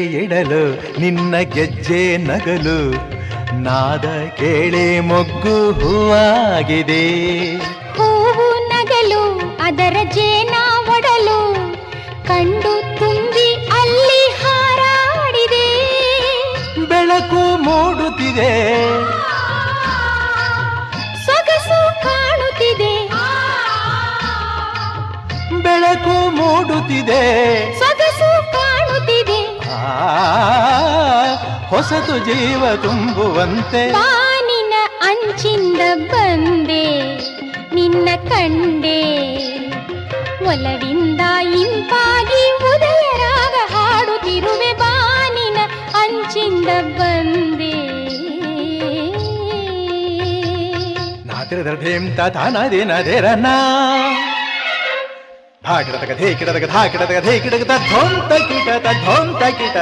ಇಡಲು ನಿನ್ನ ಗೆಜ್ಜೆ ನಗಲು ನಾದ ಕೇಳಿ ಮೊಗ್ಗು ಹೂವಾಗಿದೆ. ಹೂವು ನಗಲು ಅದರ ಜೇನ ಒಡಲು ಕಂಡು ತುಂಬಿ ಅಲ್ಲಿ ಹಾರಾಡಿದೆ. ಬೆಳಕು ಮೂಡುತ್ತಿದೆ. ಸೊಗಸು ಕಾಣುತ್ತಿದೆ. ಬೆಳಕು ಮೂಡುತ್ತಿದೆ. ಹೊಸತು ಜೀವ ತುಂಬುವಂತೆ. ಬಾನಿನ ಅಂಚಿಂದ ಬಂದೆ ನಿನ್ನ ಕಂಡೆ. ಒಲವಿಂದ ಇಂಪಾಗಿ ಉದಯ ರಾಗ ಹಾಡುತ್ತಿರುವೆ ಬಾನಿನ ಅಂಚಿಂದ ಬಂದೆ. ನಾತಿರದರ ಧೇಮ್ ತಾನಾದೇನ ದೇರನ ಧಾ ಕಿಡತಕ ಧೇ ಕಿಡತಕ ಧಾ ಕಿಡತಕ ಧೇ ಕಿಡಕ ಧೋಂತ ಕಿಟ ಧೋಂತ. ಕಿಟ